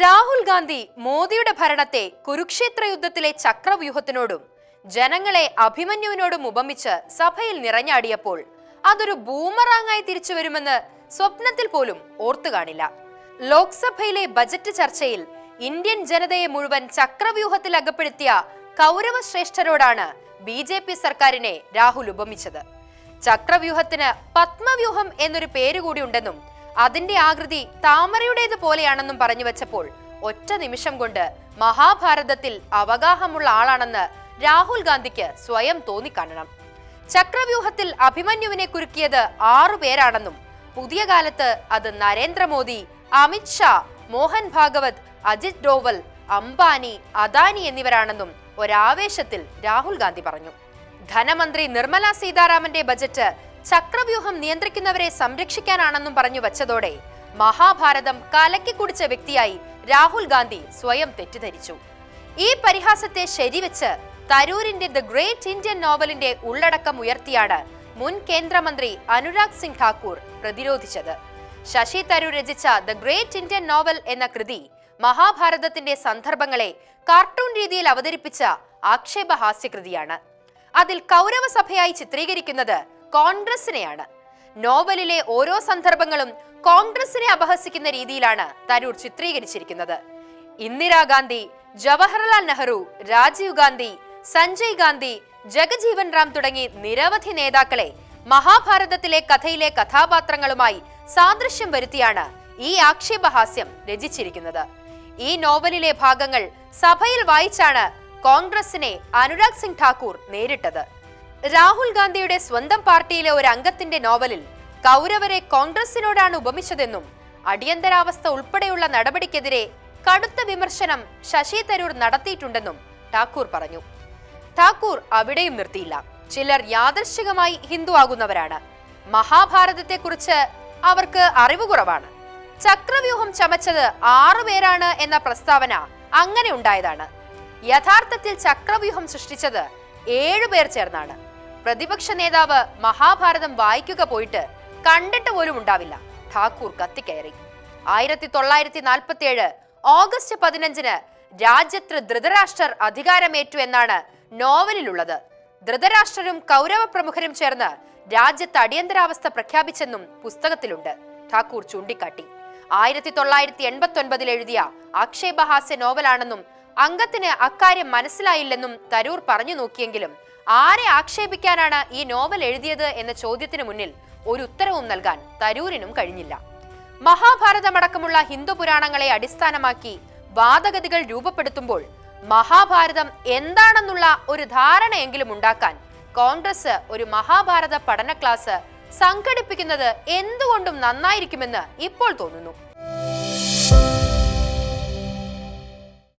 രാഹുൽ ഗാന്ധി മോദിയുടെ ഭരണത്തെ കുരുക്ഷേത്ര യുദ്ധത്തിലെ ചക്രവ്യൂഹത്തിനോടും ജനങ്ങളെ അഭിമന്യുവിനോടും ഉപമിച്ച് സഭയിൽ നിറഞ്ഞാടിയപ്പോൾ അതൊരു ബൂമറാങ്ങായി തിരിച്ചു വരുമെന്ന് സ്വപ്നത്തിൽ പോലും ഓർത്തു കാണില്ല. ലോക്സഭയിലെ ബജറ്റ് ചർച്ചയിൽ ഇന്ത്യൻ ജനതയെ മുഴുവൻ ചക്രവ്യൂഹത്തിൽ അകപ്പെടുത്തിയ കൗരവശ്രേഷ്ഠരോടാണ് ബി ജെ പി സർക്കാരിനെ രാഹുൽ ഉപമിച്ചത്. ചക്രവ്യൂഹത്തിന് പത്മവ്യൂഹം എന്നൊരു പേര് കൂടി ഉണ്ടെന്നും അതിന്റെ ആകൃതി താമരയുടേത് പോലെയാണെന്നും പറഞ്ഞു വെച്ചപ്പോൾ ഒറ്റ നിമിഷം കൊണ്ട് മഹാഭാരതത്തിൽ അവഗാഹമുള്ള ആളാണെന്ന് രാഹുൽ ഗാന്ധിക്ക് സ്വയം തോന്നിക്കാണണം. ചക്രവ്യൂഹത്തിൽ അഭിമന്യുവിനെ കുരുക്കിയത് ആറു പേരാണെന്നും പുതിയ കാലത്ത് അത് നരേന്ദ്രമോദി അമിത്ഷാ മോഹൻ ഭാഗവത് അജിത് ഡോവൽ അംബാനി അദാനി എന്നിവരാണെന്നും ഒരാവേശത്തിൽ രാഹുൽ ഗാന്ധി പറഞ്ഞു. ധനമന്ത്രി നിർമ്മല സീതാരാമന്റെ ബജറ്റ് ചക്രവ്യൂഹം നിയന്ത്രിക്കുന്നവരെ സംരക്ഷിക്കാനാണെന്നും പറഞ്ഞു വച്ചതോടെ മഹാഭാരതം കലക്കി കുടിച്ച വ്യക്തിയായി രാഹുൽ ഗാന്ധി സ്വയം തെറ്റിദ്ധരിച്ചു. ഈ പരിഹാസത്തെ ശരിവെച്ച് തരൂരിന്റെ ദ ഗ്രേറ്റ് ഇന്ത്യൻ നോവലിന്റെ ഉള്ളടക്കം ഉയർത്തിയാണ് മുൻ കേന്ദ്രമന്ത്രി അനുരാഗ് സിംഗ് ഠാക്കൂർ പ്രതിരോധിച്ചത്. ശശി തരൂർ രചിച്ച ദ ഗ്രേറ്റ് ഇന്ത്യൻ നോവൽ എന്ന കൃതി മഹാഭാരതത്തിന്റെ സന്ദർഭങ്ങളെ കാർട്ടൂൺ രീതിയിൽ അവതരിപ്പിച്ച ആക്ഷേപഹാസ്യകൃതിയാണ്. അതിൽ കൗരവസഭയായി ചിത്രീകരിക്കുന്നത് കോൺഗ്രസിനെയാണ്. നോവലിലെ ഓരോ സന്ദർഭങ്ങളും കോൺഗ്രസിനെ അപഹസിക്കുന്ന രീതിയിലാണ് തരൂർ ചിത്രീകരിച്ചിരിക്കുന്നത്. ഇന്ദിരാഗാന്ധി ജവഹർലാൽ നെഹ്റു രാജീവ് ഗാന്ധി സഞ്ജയ് ഗാന്ധി ജഗജീവൻ റാം തുടങ്ങി നിരവധി നേതാക്കളെ മഹാഭാരതത്തിലെ കഥയിലെ കഥാപാത്രങ്ങളുമായി സാദൃശ്യം വരുത്തിയാണ് ഈ ആക്ഷേപഹാസ്യം രചിച്ചിരിക്കുന്നത്. ഈ നോവലിലെ ഭാഗങ്ങൾ സഭയിൽ വായിച്ചാണ് കോൺഗ്രസിനെ അനുരാഗ് സിംഗ് ഠാക്കൂർ നേരിട്ടത്. രാഹുൽ ഗാന്ധിയുടെ സ്വന്തം പാർട്ടിയിലെ ഒരു അംഗത്തിന്റെ നോവലിൽ കൗരവരെ കോൺഗ്രസിനോടാണ് ഉപമിച്ചതെന്നും അടിയന്തരാവസ്ഥ ഉൾപ്പെടെയുള്ള നടപടിക്കെതിരെ കടുത്ത വിമർശനം ശശി തരൂർ നടത്തിയിട്ടുണ്ടെന്നും ഠാക്കൂർ പറഞ്ഞു. ഠാക്കൂർ അവിടെയും നിർത്തിയില്ല. ചിലർ യാദർശികമായി ഹിന്ദു ആകുന്നവരാണ്. മഹാഭാരതത്തെക്കുറിച്ച് അവർക്ക് അറിവ് കുറവാണ്. ചക്രവ്യൂഹം ചമച്ചത് ആറുപേരാണ് എന്ന പ്രസ്താവന അങ്ങനെ ഉണ്ടായതാണ്. യഥാർത്ഥത്തിൽ ചക്രവ്യൂഹം സൃഷ്ടിച്ചത് ഏഴുപേർ ചേർന്നാണ്. പ്രതിപക്ഷ നേതാവ് മഹാഭാരതം വായിക്കുക പോയിട്ട് കണ്ടിട്ട് പോലും ഉണ്ടാവില്ല. ഠാക്കൂർ കത്തിക്കയറി. ആയിരത്തി തൊള്ളായിരത്തി നാൽപ്പത്തി ഏഴ് ഓഗസ്റ്റ് പതിനഞ്ചിന് രാജ്യത്ത് ധൃതരാഷ്ട്രർ അധികാരമേറ്റു എന്നാണ് നോവലിലുള്ളത്. ധൃതരാഷ്ട്രരും കൗരവ പ്രമുഖരും ചേർന്ന് രാജ്യത്ത് അടിയന്തരാവസ്ഥ പ്രഖ്യാപിച്ചെന്നും പുസ്തകത്തിലുണ്ട്. ഠാക്കൂർ ചൂണ്ടിക്കാട്ടി. ആയിരത്തി തൊള്ളായിരത്തി എൺപത്തി ഒൻപതിൽ എഴുതിയ ആക്ഷേപഹാസ്യ നോവലാണെന്നും അംഗത്തിന് അക്കാര്യം മനസ്സിലായില്ലെന്നും തരൂർ പറഞ്ഞു നോക്കിയെങ്കിലും ആരെ ആക്ഷേപിക്കാനാണ് ഈ നോവൽ എഴുതിയത് എന്ന ചോദ്യത്തിന് മുന്നിൽ ഒരു ഉത്തരവും നൽകാൻ തരൂരിനും കഴിഞ്ഞില്ല. മഹാഭാരതമടക്കമുള്ള ഹിന്ദു പുരാണങ്ങളെ അടിസ്ഥാനമാക്കി വാദഗതികൾ രൂപപ്പെടുത്തുമ്പോൾ മഹാഭാരതം എന്താണെന്നുള്ള ഒരു ധാരണയെങ്കിലും ഉണ്ടാക്കാൻ കോൺഗ്രസ് ഒരു മഹാഭാരത പഠന ക്ലാസ് സംഘടിപ്പിക്കുന്നത് എന്തുകൊണ്ടും നന്നായിരിക്കുമെന്ന് ഇപ്പോൾ തോന്നുന്നു.